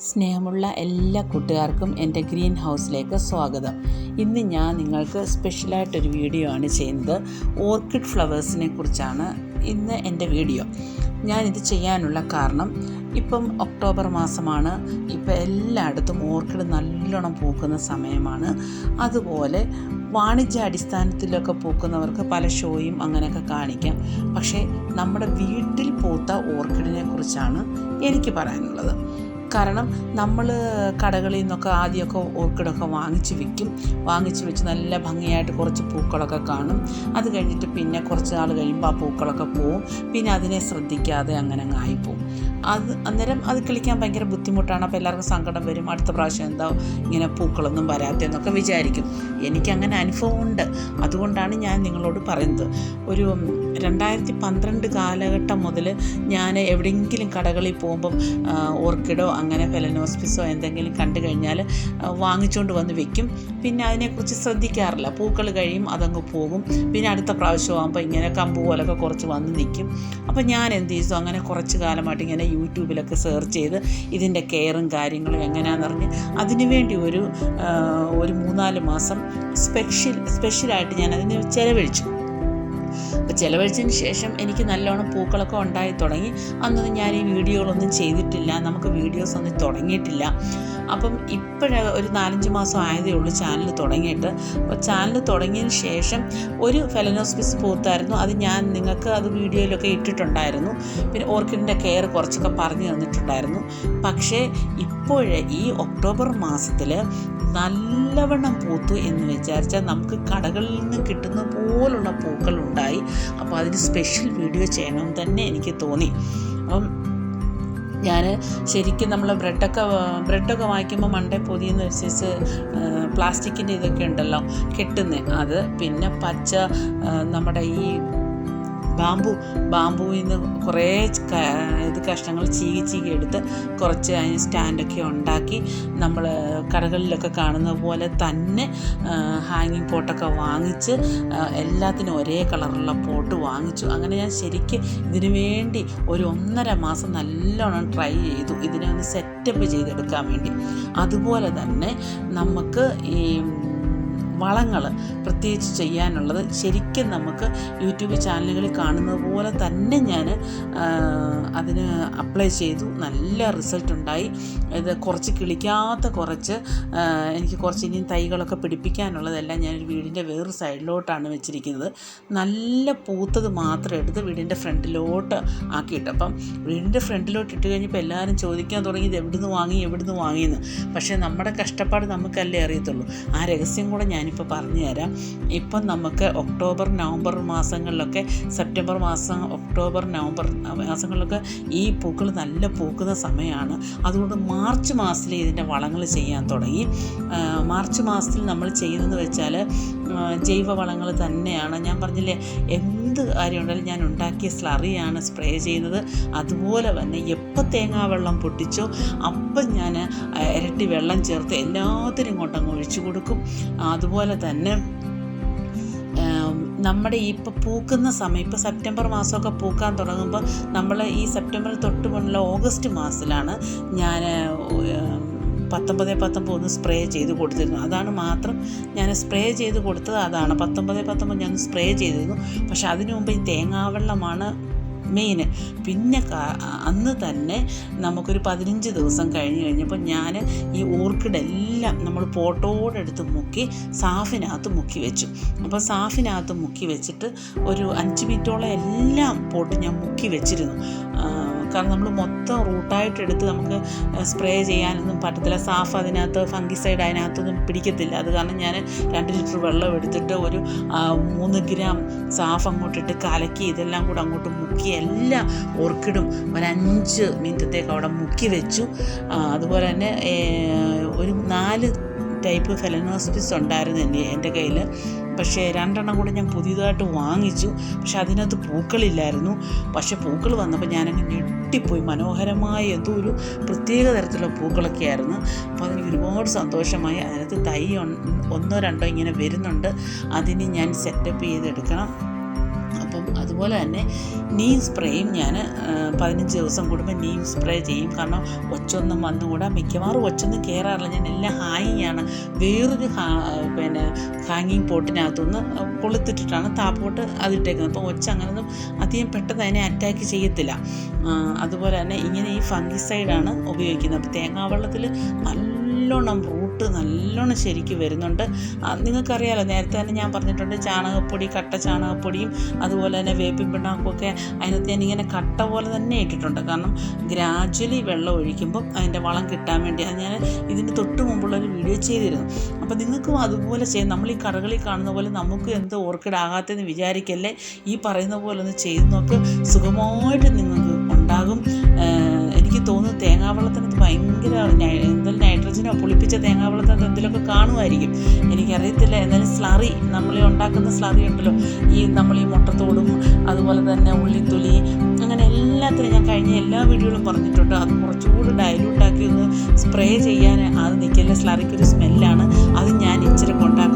സ്നേഹമുള്ള എല്ലാ കൂട്ടുകാർക്കും എന്റെ ഗ്രീൻ ഹൗസിലേക്ക് സ്വാഗതം. ഇന്ന് ഞാൻ നിങ്ങൾക്ക് സ്പെഷ്യലായിട്ടൊരു വീഡിയോ ആണ് ചെയ്യുന്നത്. ഓർക്കിഡ് ഫ്ലവേഴ്സിനെ കുറിച്ചാണ് ഇന്ന് എന്റെ വീഡിയോ. ഞാനിത് ചെയ്യാനുള്ള കാരണം ഇപ്പം ഒക്ടോബർ മാസമാണ്. ഇപ്പം എല്ലായിടത്തും ഓർക്കിഡ് നല്ലോണം പൂക്കുന്ന സമയമാണ്. അതുപോലെ വാണിജ്യാടിസ്ഥാനത്തിലൊക്കെ പൂക്കുന്നവർക്ക് പല ഷോയും അങ്ങനെയൊക്കെ കാണിക്കാം. പക്ഷേ നമ്മുടെ വീട്ടിൽ പൂത്ത ഓർക്കിഡിനെ കുറിച്ചാണ് എനിക്ക് പറയാനുള്ളത്. കാരണം നമ്മൾ കടകളിൽ നിന്നൊക്കെ ആദ്യമൊക്കെ ഓർക്കിഡൊക്കെ വാങ്ങിച്ച് വിൽക്കും. വാങ്ങിച്ച് വെച്ച് നല്ല ഭംഗിയായിട്ട് കുറച്ച് പൂക്കളൊക്കെ കാണും. അത് കഴിഞ്ഞിട്ട് പിന്നെ കുറച്ച് നാൾ കഴിയുമ്പോൾ ആ പൂക്കളൊക്കെ പോവും. പിന്നെ അതിനെ ശ്രദ്ധിക്കാതെ അങ്ങനെ അങ്ങ് ആയിപ്പോവും അത് അന്നേരം അത് കിളിക്കാൻ ഭയങ്കര ബുദ്ധിമുട്ടാണ്. അപ്പോൾ എല്ലാവർക്കും സങ്കടം വരും. അടുത്ത പ്രാവശ്യം എന്താ ഇങ്ങനെ പൂക്കളൊന്നും വരാത്തതെന്നൊക്കെ വിചാരിക്കും. എനിക്കങ്ങനെ അനുഭവമുണ്ട് അതുകൊണ്ടാണ് ഞാൻ നിങ്ങളോട് പറയുന്നത്. ഒരു രണ്ടായിരത്തി പന്ത്രണ്ട് കാലഘട്ടം മുതൽ ഞാൻ എവിടെയെങ്കിലും കടകളിൽ പോകുമ്പം ഓർക്കിഡോ അങ്ങനെ ഫെലനോസ്പിസോ എന്തെങ്കിലും കണ്ടു കഴിഞ്ഞാൽ വാങ്ങിച്ചുകൊണ്ട് വന്ന് വെക്കും. പിന്നെ അതിനെക്കുറിച്ച് ശ്രദ്ധിക്കാറില്ല. പൂക്കൾ കഴിയും അതങ്ങ് പോകും. പിന്നെ അടുത്ത പ്രാവശ്യം ആകുമ്പോൾ ഇങ്ങനെ കമ്പ് പോലൊക്കെ കുറച്ച് വന്ന് നിൽക്കും അപ്പോൾ ഞാൻ എന്ത് ചെയ്തു? അങ്ങനെ കുറച്ച് കാലമായിട്ട് ഇങ്ങനെ യൂട്യൂബിലൊക്കെ സെർച്ച് ചെയ്ത് ഇതിന്റെ കെയറും കാര്യങ്ങളും എങ്ങനെയാണെന്നറിഞ്ഞ് അതിനുവേണ്ടി ഒരു ഒരു മൂന്നാൽ മാസം സ്പെഷ്യൽ സ്പെഷ്യലായിട്ട് ഞാൻ അതിന് ചിലവഴിച്ചു. അപ്പോൾ ചിലവഴിച്ചതിന് ശേഷം എനിക്ക് നല്ലോണം പൂക്കളൊക്കെ ഉണ്ടായി തുടങ്ങി. അന്നൊന്നും ഞാൻ ഈ വീഡിയോകളൊന്നും ചെയ്തിട്ടില്ല. നമുക്ക് വീഡിയോസ് ഒന്നും തുടങ്ങിയിട്ടില്ല. അപ്പം ഇപ്പോഴ ഒരു നാലഞ്ച് മാസം ആയതേ ഉള്ളൂ ചാനൽ തുടങ്ങിയിട്ട്. അപ്പോൾ ചാനൽ തുടങ്ങിയതിന് ശേഷം ഒരു ഫെലനോസ്പിസ് പൂത്തായിരുന്നു. അത് ഞാൻ നിങ്ങൾക്ക് അത് വീഡിയോയിലൊക്കെ ഇട്ടിട്ടുണ്ടായിരുന്നു. പിന്നെ ഓർക്കിഡിന്റെ കെയർ കുറച്ചൊക്കെ പറഞ്ഞു തന്നിട്ടുണ്ടായിരുന്നു. പക്ഷേ ഇപ്പോഴേ ഈ ഒക്ടോബർ മാസത്തിൽ നല്ലവണ്ണം പൂത്തു എന്ന് വിചാരിച്ചാൽ നമുക്ക് കടകളിൽ നിന്ന് കിട്ടുന്ന പോലുള്ള പൂക്കൾ ഉണ്ടായി അപ്പോൾ അതിന് സ്പെഷ്യൽ വീഡിയോ ചെയ്യണമെന്ന് തന്നെ എനിക്ക് തോന്നി. അപ്പം ഞാൻ ശരിക്കും നമ്മൾ ബ്രെഡൊക്കെ ബ്രെഡൊക്കെ വാങ്ങിക്കുമ്പോൾ മണ്ടേ പൊതിയുന്ന അനുസരിച്ച് പ്ലാസ്റ്റിക്കിന്റെ ഇതൊക്കെ ഉണ്ടല്ലോ കെട്ടുന്നത് അത് പിന്നെ പച്ച നമ്മുടെ ഈ ബാമ്പു ബാമ്പുവിൽ നിന്ന് കുറേ ഇത് കഷ്ണങ്ങൾ ചീകി ചീകി എടുത്ത് കുറച്ച് അതിന് സ്റ്റാൻഡൊക്കെ ഉണ്ടാക്കി നമ്മൾ കടകളിലൊക്കെ കാണുന്ന പോലെ തന്നെ ഹാങ്ങിങ് പോട്ടൊക്കെ വാങ്ങിച്ച് എല്ലാത്തിനും ഒരേ കളറുള്ള പോട്ട് വാങ്ങിച്ചു. അങ്ങനെ ഞാൻ ശരിക്കും ഇതിനു വേണ്ടി ഒരു ഒന്നര മാസം നല്ലോണം ട്രൈ ചെയ്തു ഇതിനെ ഒന്ന് സെറ്റപ്പ് ചെയ്തെടുക്കാൻ വേണ്ടി. അതുപോലെ തന്നെ നമുക്ക് ഈ വളങ്ങൾ പ്രത്യേകിച്ച് ചെയ്യാനുള്ളത് ശരിക്കും നമുക്ക് യൂട്യൂബ് ചാനലുകളിൽ കാണുന്നത് പോലെ തന്നെ ഞാൻ അതിന് അപ്ലൈ ചെയ്തു. നല്ല റിസൾട്ട് ഉണ്ടായി. ഇത് കുറച്ച് കിളിക്കാത്ത കുറച്ച് എനിക്ക് കുറച്ച് ഇനിയും തൈകളൊക്കെ പിടിപ്പിക്കാനുള്ളതെല്ലാം ഞാൻ ഒരു വീടിന്റെ വേറൊരു സൈഡിലോട്ടാണ് വെച്ചിരിക്കുന്നത്. നല്ല പൂത്തത് മാത്രം എടുത്ത് വീടിന്റെ ഫ്രണ്ടിലോട്ട് ആക്കിയിട്ട്. അപ്പം വീടിന്റെ ഫ്രണ്ടിലോട്ട് ഇട്ട് കഴിഞ്ഞപ്പോൾ എല്ലാവരും ചോദിക്കാൻ തുടങ്ങി ഇത് എവിടുന്ന് വാങ്ങി എവിടുന്ന് വാങ്ങിയെന്ന്? പക്ഷേ നമ്മുടെ കഷ്ടപ്പാട് നമുക്കല്ലേ അറിയത്തുള്ളൂ. ആ രഹസ്യം കൂടെ ഞാനിപ്പോൾ പറഞ്ഞു തരാം ഇപ്പം നമുക്ക് ഒക്ടോബർ നവംബർ മാസങ്ങളിലൊക്കെ സെപ്റ്റംബർ മാസം ഒക്ടോബർ നവംബർ മാസങ്ങളിലൊക്കെ ഈ പൂക്കൾ നല്ല പൂക്കുന്ന സമയമാണ്. അതുകൊണ്ട് മാർച്ച് മാസത്തിൽ ഇതിന്റെ വളങ്ങൾ ചെയ്യാൻ തുടങ്ങി. മാർച്ച് മാസത്തിൽ നമ്മൾ ചെയ്യുന്നതെന്ന് വെച്ചാൽ ജൈവ വളങ്ങൾ തന്നെയാണ്. ഞാൻ പറഞ്ഞില്ലേ എന്ത് കാര്യമുണ്ടെങ്കിലും ഞാൻ ഉണ്ടാക്കിയ സ്ലറിയാണ് സ്പ്രേ ചെയ്യുന്നത്. അതുപോലെ തന്നെ എപ്പോൾ തേങ്ങാവെള്ളം പൊട്ടിച്ചോ അപ്പം ഞാൻ ഇരട്ടി വെള്ളം ചേർത്ത് എല്ലാത്തിനും കൊണ്ടങ്ങ് ഒഴിച്ചു കൊടുക്കും. അതുപോലെ തന്നെ നമ്മുടെ ഇപ്പോൾ പൂക്കുന്ന സമയം ഇപ്പോൾ സെപ്റ്റംബർ മാസമൊക്കെ പൂക്കാൻ തുടങ്ങുമ്പോൾ നമ്മൾ ഈ സെപ്റ്റംബർ തൊട്ട് മുന്നിലുള്ള ഓഗസ്റ്റ് മാസത്തിലാണ് ഞാൻ പത്തൊമ്പത് പത്തൊമ്പത് ഒന്ന് സ്പ്രേ ചെയ്ത് കൊടുത്തിരുന്നു. അതാണ് മാത്രം ഞാൻ സ്പ്രേ ചെയ്ത് കൊടുത്തത്. അതാണ് പത്തൊമ്പത് പത്തൊമ്പത് ഞാൻ സ്പ്രേ ചെയ്തിരുന്നു. പക്ഷെ അതിനു മുമ്പ് ഈ തേങ്ങാവെള്ളമാണ് മെയിൻ പിന്നെ അന്ന് തന്നെ നമുക്കൊരു പതിനഞ്ച് ദിവസം കഴിഞ്ഞ് കഴിഞ്ഞപ്പോൾ ഞാൻ ഈ ഓർക്കിഡ് എല്ലാം നമ്മൾ പോട്ടോടെടുത്ത് മുക്കി സാഫിനകത്ത് മുക്കി വെച്ചു. അപ്പോൾ സാഫിനകത്ത് മുക്കി വെച്ചിട്ട് ഒരു അഞ്ച് മിനിറ്റോളം എല്ലാം പോട്ട് ഞാൻ മുക്കി വെച്ചിരുന്നു. കാരണം നമ്മൾ മൊത്തം റൂട്ടായിട്ട് എടുത്ത് നമുക്ക് സ്പ്രേ ചെയ്യാനൊന്നും പറ്റത്തില്ല. സാഫ് അതിനകത്ത് ഫംഗിസൈഡ് അതിനകത്തൊന്നും പിടിക്കത്തില്ല. അത് കാരണം ഞാൻ രണ്ട് ലിറ്റർ വെള്ളം എടുത്തിട്ട് ഒരു മൂന്ന് ഗ്രാം സാഫ് അങ്ങോട്ടിട്ട് കലക്കി ഇതെല്ലാം കൂടെ അങ്ങോട്ട് മുക്കി എല്ലാ ഓർക്കിഡും ഒരു അഞ്ച് മിനിറ്റത്തേക്ക് അവിടെ മുക്കി വെച്ചു. അതുപോലെ തന്നെ ഒരു നാല് ടൈപ്പ് ഫെലനോസ്പിസ് ഉണ്ടായിരുന്നു എന്റെ എന്റെ കയ്യിൽ പക്ഷേ രണ്ടെണ്ണം കൂടെ ഞാൻ പുതിയതായിട്ട് വാങ്ങിച്ചു. പക്ഷെ അതിനകത്ത് പൂക്കളില്ലായിരുന്നു. പക്ഷെ പൂക്കൾ വന്നപ്പോൾ ഞാനങ്ങ് ഞെട്ടിപ്പോയി. മനോഹരമായ എന്തോ ഒരു പ്രത്യേക തരത്തിലുള്ള പൂക്കളൊക്കെ ആയിരുന്നു അപ്പോൾ അതെനിക്ക് ഒരുപാട് സന്തോഷമായി. അതിനകത്ത് തൈ ഒന്നോ രണ്ടോ ഇങ്ങനെ വരുന്നുണ്ട്. അതിന് ഞാൻ സെറ്റപ്പ് ചെയ്തെടുക്കണം. അതുപോലെ തന്നെ നീം സ്പ്രേയും ഞാൻ പതിനഞ്ച് ദിവസം കൂടുമ്പോൾ നീം സ്പ്രേ ചെയ്യും. കാരണം ഒച്ചൊന്നും വന്നുകൂടാ. മിക്കവാറും ഒച്ചൊന്നും കയറാറില്ല ഞാൻ എല്ലാം ഹാങ്ങിങ് ആണ്. വേറൊരു പിന്നെ ഹാങ്ങിങ് പോട്ടിനകത്തുനിന്ന് കൊളുത്തിട്ടിട്ടാണ് താപ്പോട്ട് അതിട്ടേക്കുന്നത്. അപ്പോൾ ഒച്ച അങ്ങനെയൊന്നും അധികം പെട്ടെന്ന് അതിനെ അറ്റാക്ക് ചെയ്യത്തില്ല. അതുപോലെ തന്നെ ഇങ്ങനെ ഈ ഫംഗിസൈഡാണ് ഉപയോഗിക്കുന്നത്. അപ്പോൾ തേങ്ങാവെള്ളത്തിൽ നല്ലോണം റൂട്ട് നല്ലോണം ശരിക്ക് വരുന്നുണ്ട്. നിങ്ങൾക്കറിയാലോ നേരത്തെ തന്നെ ഞാൻ പറഞ്ഞിട്ടുണ്ട് ചാണകപ്പൊടി കട്ട ചാണകപ്പൊടിയും അതുപോലെ തന്നെ വേപ്പിൻ പിണ്ണാക്കുമൊക്കെ അതിനകത്ത് ഞാൻ ഇങ്ങനെ കട്ട പോലെ തന്നെ ഇട്ടിട്ടുണ്ട്. കാരണം ഗ്രാജ്വലി വെള്ളം ഒഴിക്കുമ്പം അതിന്റെ വളം കിട്ടാൻ വേണ്ടി അത് ഞാൻ ഇതിന് തൊട്ട് മുമ്പുള്ള ഒരു വീഡിയോ ചെയ്തിരുന്നു. അപ്പോൾ നിങ്ങൾക്കും അതുപോലെ ചെയ്യാം. നമ്മൾ ഈ കടകളിൽ കാണുന്ന പോലെ നമുക്ക് എന്ത് ഓർക്കിഡ് ആകാത്തതെന്ന് വിചാരിക്കല്ലേ? ഈ പറയുന്ന പോലെ ഒന്ന് ചെയ്ത് നോക്ക്. സുഖമായിട്ട് നിങ്ങൾക്ക് ഉണ്ടാകും. എനിക്ക് തോന്നുന്നു തേങ്ങാവെള്ളത്തിനകത്ത് ഭയങ്കര എന്തെല്ലാം നൈട്രജനോ പുളിപ്പിച്ച തേങ്ങാവെള്ളത്തിനകത്ത് എന്തെങ്കിലുമൊക്കെ കാണുമായിരിക്കും. എനിക്കറിയത്തില്ല. എന്നാലും സ്ലറി നമ്മൾ ഉണ്ടാക്കുന്ന സ്ലറി ഉണ്ടല്ലോ. ഈ നമ്മൾ ഈ മുട്ടത്തോടും അതുപോലെ തന്നെ ഉള്ളിത്തൊലി അങ്ങനെ എല്ലാത്തിനും ഞാൻ കഴിഞ്ഞ എല്ലാ വീഡിയോയിലും പറഞ്ഞിട്ടുണ്ട്. അത് കുറച്ചുകൂടി ഡയലൂട്ടാക്കി ഒന്ന് സ്പ്രേ ചെയ്യാൻ അത് നിൽക്കില്ല സ്ലറിക്കൊരു സ്മെല്ലാണ് അത് ഞാൻ ഇച്ചിരി കൊണ്ടാ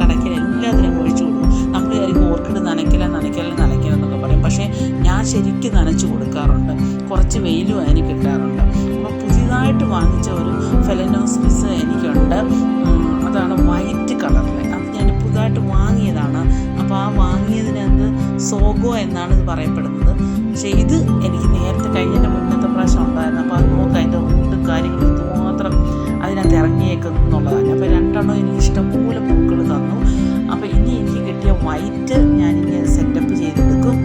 പറയപ്പെടുന്നത്. പക്ഷേ ഇത് എനിക്ക് നേരത്തെ കഴിഞ്ഞ എന്റെ മുന്നത്തെ പ്രാവശ്യം ഉണ്ടായിരുന്നു. അപ്പോൾ അത് നോക്കാം അതിന്റെ റൂട്ടും കാര്യങ്ങളും ഇതുമാത്രം അതിനകത്ത് ഇറങ്ങിയേക്കുന്നു എന്നുള്ളതാണ്. അപ്പോൾ രണ്ടെണ്ണം എനിക്ക് ഇഷ്ടംപോലെ പൂക്കൾ തന്നു. അപ്പോൾ ഇനി എനിക്ക് കിട്ടിയ വൈറ്റ് ഞാനിനി സെറ്റപ്പ് ചെയ്തെടുക്കും.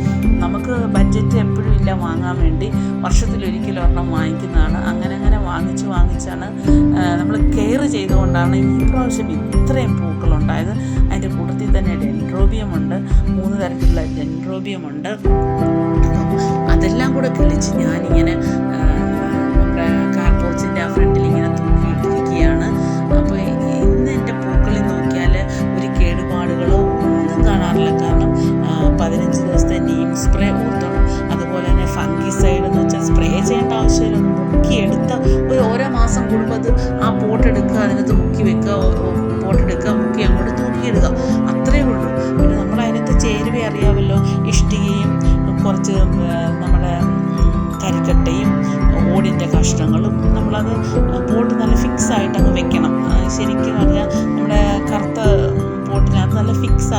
നമുക്ക് ബഡ്ജറ്റ് എപ്പോഴും ഇല്ല വാങ്ങാൻ വേണ്ടി. വർഷത്തിലൊരിക്കലും ഒരെണ്ണം വാങ്ങിക്കുന്നതാണ്. അങ്ങനെ അങ്ങനെ വാങ്ങിച്ച് വാങ്ങിച്ചാണ് നമ്മൾ കെയർ ചെയ്തുകൊണ്ടാണ് ഈ പ്രാവശ്യം ഇത്രയും പൂക്കളുണ്ടായത്. അതിന്റെ കൂട്ടത്തിൽ തന്നെ ഡെൻഡ്രോബിയം ഉണ്ട്. മൂന്ന് തരത്തിലുള്ള ഡെൻഡ്രോബിയം ഉണ്ട് അപ്പം അതെല്ലാം കൂടെ കിളിച്ച് ഞാനിങ്ങനെ കാർ കാർപോർച്ചിന്റെ ആ ഫ്രണ്ടിൽ ഇങ്ങനെ തൂക്കിയിട്ടിരിക്കുകയാണ്. അപ്പോൾ ഇന്ന് എന്റെ പൂക്കളിൽ നോക്കിയാൽ ഒരു കേടുപാടുകളോ ഒന്നും കാണാറില്ല. കാരണം പതിനഞ്ച് ദിവസത്തെ നീം സ്പ്രേ ഓർത്തണം അതുപോലെ തന്നെ ഫംഗിസൈഡ് എന്ന് വെച്ചാൽ സ്പ്രേ ചെയ്യേണ്ട ആവശ്യമില്ല. ഒന്ന് മുക്കിയെടുത്ത ഒരു ഓരോ മാസം കൂടുമ്പോൾ അത് ആ പോട്ടെടുക്കുക അതിനകത്ത് മുക്കി വെക്കുക കുറച്ച് നമ്മുടെ കരിക്കട്ടയും ഓടിന്റെ കഷ്ണങ്ങളും നമ്മളത് പോട്ട് നല്ല ഫിക്സ് ആയിട്ടങ്ങ് വെക്കണം. ശരിക്കും പറഞ്ഞാൽ നമ്മുടെ കറുത്ത പോട്ടിനകത്ത് നല്ല ഫിക്സ്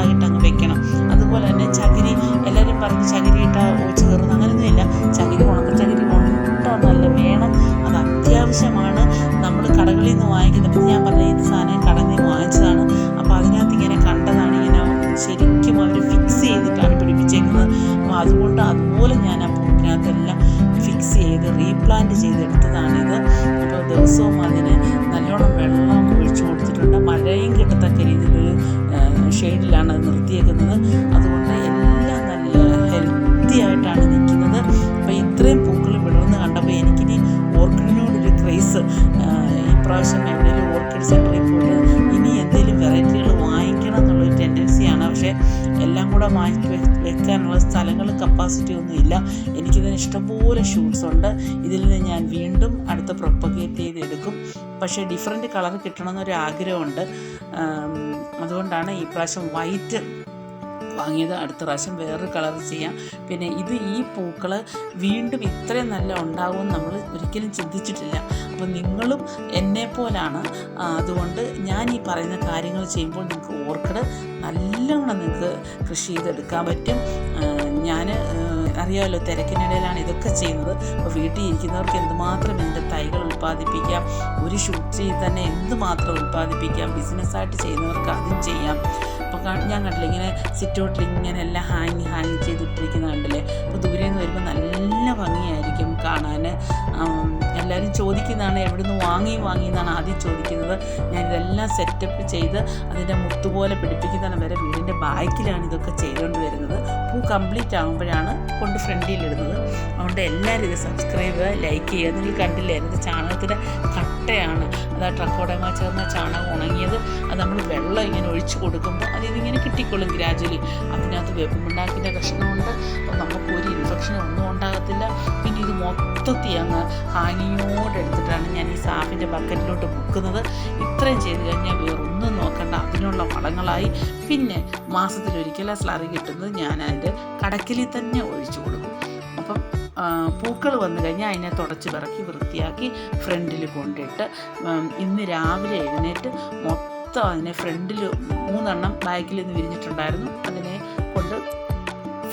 ചെയ്ത് റീപ്ലാന്റ് ചെയ്തെടുത്തതാണിത്. അപ്പോൾ ദിവസവും അതിന് നല്ലോണം വെള്ളം ഒഴിച്ചു കൊടുത്തിട്ടുണ്ട്. മഴയും കിട്ടത്തക്ക രീതിയിലൊരു ഷെയ്ഡിലാണ് അത് നിർത്തിയേക്കുന്നത്. കൂടെ മാറ്റി വെക്കാനുള്ള സ്ഥലങ്ങൾ കപ്പാസിറ്റി ഒന്നും ഇല്ല. എനിക്കിതിന് ഇഷ്ടംപോലെ ഷൂട്ട്സ് ഉണ്ട്. ഇതിൽ നിന്ന് ഞാൻ വീണ്ടും അടുത്ത പ്രൊപ്പഗേറ്റ് ചെയ്ത് എടുക്കും പക്ഷേ ഡിഫറെന്റ് കളർ കിട്ടണമെന്നൊരു ആഗ്രഹമുണ്ട് അതുകൊണ്ടാണ് ഈ പ്രാവശ്യം വൈറ്റ് വാങ്ങിയത് അടുത്ത പ്രാവശ്യം വേറൊരു കളർ ചെയ്യാം. പിന്നെ ഇത് ഈ പൂക്കൾ വീണ്ടും ഇത്രയും നല്ല ഉണ്ടാകുമെന്ന് നമ്മൾ ഒരിക്കലും ചിന്തിച്ചിട്ടില്ല. അപ്പോൾ നിങ്ങളും എന്നെപ്പോലാണ് പോലാണ്. അതുകൊണ്ട് ഞാൻ ഈ പറയുന്ന കാര്യങ്ങൾ ചെയ്യുമ്പോൾ നിങ്ങൾക്ക് ഓർക്കിഡ് നല്ലവണ്ണം നിങ്ങൾക്ക് കൃഷി ചെയ്തെടുക്കാൻ പറ്റും. ഞാൻ അറിയാമല്ലോ തിരക്കിനിടയിലാണ് ഇതൊക്കെ ചെയ്യുന്നത്. അപ്പോൾ വീട്ടിൽ ഇരിക്കുന്നവർക്ക് എന്തുമാത്രം ഇതിന്റെ തൈകൾ ഉൽപ്പാദിപ്പിക്കാം? ഒരു ഷൂട്ട് ചെയ്ത് തന്നെ എന്തുമാത്രം ഉൽപ്പാദിപ്പിക്കാം? ബിസിനസ്സായിട്ട് ചെയ്യുന്നവർക്ക് അതും ചെയ്യാം. ഞാൻ കണ്ടില്ല ഇങ്ങനെ സിറ്റൗട്ടിൽ ഇങ്ങനെ എല്ലാം ഹാങ് ഹാങ് ചെയ്തിട്ടിരിക്കുന്ന കണ്ടില്ലേ? അപ്പോൾ ദൂരെ നിന്ന് വരുമ്പോൾ നല്ല ഭംഗിയായിരിക്കും കാണാൻ. എല്ലാവരും ചോദിക്കുന്നതാണ് എവിടുന്ന് വാങ്ങി വാങ്ങി എന്നാണ് ആദ്യം ചോദിക്കുന്നത്. ഞാൻ ഞാനിതെല്ലാം സെറ്റപ്പ് ചെയ്ത് അതിന്റെ മുത്തുപോലെ പിടിപ്പിക്കുന്നതാണ്. വരെ വീടിന്റെ ബാക്കിലാണ് ഇതൊക്കെ ചെയ്തുകൊണ്ട് വരുന്നത്. പൂ കംപ്ലീറ്റ് ആകുമ്പോഴാണ് കൊണ്ട് ഫ്രണ്ടിലിടുന്നത് അതുകൊണ്ട് എല്ലാവരും ഇത് സബ്സ്ക്രൈബ് ചെയ്യുക ലൈക്ക് ചെയ്യുക. നിങ്ങൾ കണ്ടില്ലേ എന്റെ ചാണകത്തിന്റെ കട്ടയാണ്. ആ ട്രക്കോടമ ചേർന്ന ചാണകം ഉണങ്ങിയത്. അത് നമ്മൾ വെള്ളം ഇങ്ങനെ ഒഴിച്ചു കൊടുക്കുമ്പോൾ അതിതിങ്ങനെ കിട്ടിക്കൊള്ളും ഗ്രാജുവലി. അതിനകത്ത് വേപ്പുമുണ്ടാക്കിന്റെ കഷ്ണമുണ്ട്. അപ്പോൾ നമുക്ക് ഒരു ഇൻഫെക്ഷൻ ഒന്നും ഉണ്ടാകത്തില്ല. പിന്നെ ഇത് മൊത്തത്തിൽ അങ്ങ് ഹാങ്ങിങ്ങോട് എടുത്തിട്ടാണ് ഞാൻ ഈ സാഫിന്റെ ബക്കറ്റിലോട്ട് മുക്കുന്നത് ഇത്രയും ചെയ്ത് കഴിഞ്ഞാൽ വേറൊന്നും നോക്കണ്ട. അതിനുള്ള വളങ്ങളായി. പിന്നെ മാസത്തിലൊരിക്കലും സ്ലറി കിട്ടുന്നത് ഞാൻ അതിന്റെ കടക്കിലിൽ തന്നെ ഒഴിച്ചു കൊടുക്കും. അപ്പം പൂക്കൾ വന്നു കഴിഞ്ഞാൽ അതിനെ തുടച്ച് പിറക്കി വൃത്തിയാക്കി ഫ്രണ്ടിൽ കൊണ്ടിട്ട് ഇന്ന് രാവിലെ എഴുന്നേറ്റ് മൊത്തം അതിനെ ഫ്രണ്ടിൽ മൂന്നെണ്ണം ബാക്കിൽ നിന്ന് വിരിഞ്ഞിട്ടുണ്ടായിരുന്നു.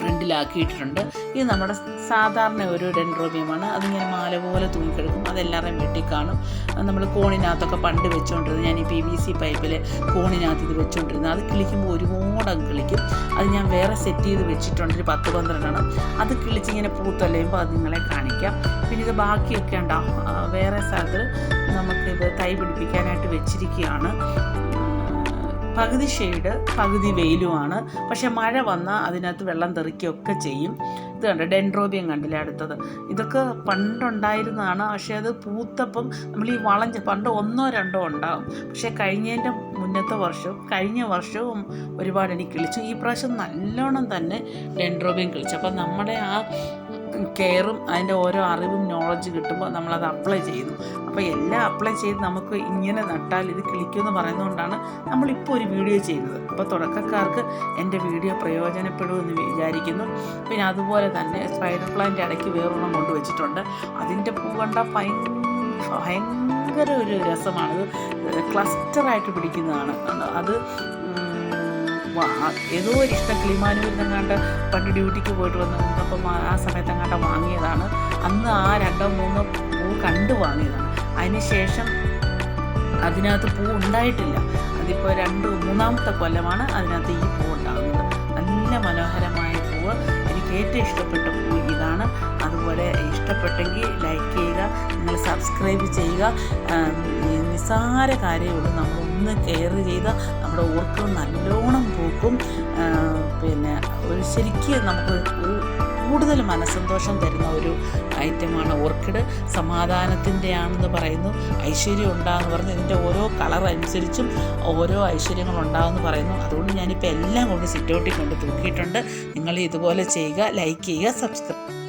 ഫ്രണ്ടിലാക്കിയിട്ടുണ്ട്. ഇത് നമ്മുടെ സാധാരണ ഒരു ഡെൻഡ്രോബിയമാണ് അതിങ്ങനെ മാല പോലെ തൂങ്ങിക്കിടക്കും. അതെല്ലാവരുടെയും വീട്ടിൽ കാണും. നമ്മൾ കോണിനകത്തൊക്കെ പണ്ട് വെച്ചുകൊണ്ടിരുന്നത് ഞാൻ ഈ പി വി സി പൈപ്പിൽ കോണിനകത്ത് ഇത് വെച്ചുകൊണ്ടിരുന്നത് അത് കിളിക്കുമ്പോൾ ഒരുപാട് അങ്ങ് കിളിക്കും. അത് ഞാൻ വേറെ സെറ്റ് ചെയ്ത് വെച്ചിട്ടുണ്ട്. ഒരു പത്ത് പന്ത്രണ്ടെണ്ണം. അത് കിളിച്ചിങ്ങനെ പൂത്തലയുമ്പോൾ അത് നിങ്ങളെ കാണിക്കാം. പിന്നെ ഇത് ബാക്കിയൊക്കെ ഉണ്ടാവും വേറെ സ്ഥലത്ത് നമുക്കിത് തൈ പിടിപ്പിക്കാനായിട്ട് വെച്ചിരിക്കുകയാണ്. പകുതി ഷെയ്ഡ് പകുതി വെയിലുമാണ്. പക്ഷെ മഴ വന്നാൽ അതിനകത്ത് വെള്ളം തെറിക്കുകയൊക്കെ ചെയ്യും. ഇത് കണ്ട് ഡെൻഡ്രോബിയം കണ്ടില്ലേ അടുത്തത്? ഇതൊക്കെ പണ്ടുണ്ടായിരുന്നതാണ്. പക്ഷേ അത് പൂത്തപ്പം നമ്മൾ ഈ വളഞ്ഞ് പണ്ട് ഒന്നോ രണ്ടോ ഉണ്ടാകും പക്ഷേ കഴിഞ്ഞതിന്റെ മുന്നത്തെ വർഷവും കഴിഞ്ഞ വർഷവും ഒരുപാട് എനിക്ക് കിളിച്ചു. ഈ പ്രാവശ്യം നല്ലോണം തന്നെ ഡെൻഡ്രോബിയം കിളിച്ചു. അപ്പം നമ്മുടെ ആ കെയറും അതിന്റെ ഓരോ അറിവും നോളജ് കിട്ടുമ്പോൾ നമ്മളത് അപ്ലൈ ചെയ്യുന്നു. അപ്പോൾ എല്ലാം അപ്ലൈ ചെയ്ത് നമുക്ക് ഇങ്ങനെ നട്ടാൽ ഇത് കിളിക്കുമെന്ന് പറയുന്നതുകൊണ്ടാണ് നമ്മളിപ്പോൾ ഒരു വീഡിയോ ചെയ്യുന്നത്. അപ്പോൾ തുടക്കക്കാർക്ക് എന്റെ വീഡിയോ പ്രയോജനപ്പെടുമെന്ന് വിചാരിക്കുന്നു. പിന്നെ അതുപോലെ തന്നെ സ്പൈഡർ പ്ലാന്റ് ഇടയ്ക്ക് വേറൊരെണ്ണം കൊണ്ടുവച്ചിട്ടുണ്ട്. അതിന്റെ പൂ കണ്ട ഭയങ്കര ഭയങ്കര ഒരു രസമാണ്. ക്ലസ്റ്ററായിട്ട് പിടിക്കുന്നതാണ്. അത് ഏതോ ഒരു ഇഷ്ടം കിളിമാനൂരിൽ നിന്നങ്ങാണ്ട് പണ്ട് ഡ്യൂട്ടിക്ക് പോയിട്ട് വന്ന് അപ്പം ആ- ആ സമയത്ത് അങ്ങാണ്ട് വാങ്ങിയതാണ്. അന്ന് ആ രണ്ടോ മൂന്നോ പൂ കണ്ട് വാങ്ങിയതാണ്. അതിനുശേഷം അതിനകത്ത് പൂ ഉണ്ടായിട്ടില്ല. അതിപ്പോൾ രണ്ട് മൂന്നാമത്തെ കൊല്ലമാണ് അതിനകത്ത് ഈ പൂ ഉണ്ടാകുന്നത്. നല്ല മനോഹരമായ പൂവ്. എനിക്ക് ഏറ്റവും ഇഷ്ടപ്പെട്ട പൂ അതുപോലെ ഇഷ്ടപ്പെട്ടെങ്കിൽ ലൈക്ക് ചെയ്യുക നിങ്ങൾ സബ്സ്ക്രൈബ് ചെയ്യുക. നിസ്സാര കാര്യമുള്ളൂ നമ്മളൊന്ന് കെയർ ചെയ്ത നമ്മുടെ ഓർക്കം നല്ലോണം പൂക്കും. പിന്നെ ഒരു ശരിക്കും നമുക്ക് കൂടുതൽ മനസ്സന്തോഷം തരുന്ന ഒരു ഐറ്റമാണ് ഓർക്കിഡ്. സമാധാനത്തിന്റെ ആണെന്ന് പറയുന്നു. ഐശ്വര്യം ഉണ്ടാകുമെന്ന് പറഞ്ഞു ഇതിന്റെ ഓരോ കളർ അനുസരിച്ചും ഓരോ ഐശ്വര്യങ്ങൾ ഉണ്ടാകുമെന്ന് പറയുന്നു. അതുകൊണ്ട് ഞാനിപ്പോൾ എല്ലാം കൊണ്ട് സിറ്റൗട്ടിൽ കൊണ്ട് തൂക്കിയിട്ടുണ്ട്. നിങ്ങൾ ഇതുപോലെ ചെയ്യുക ലൈക്ക് ചെയ്യുക സബ്സ്ക്രൈബ്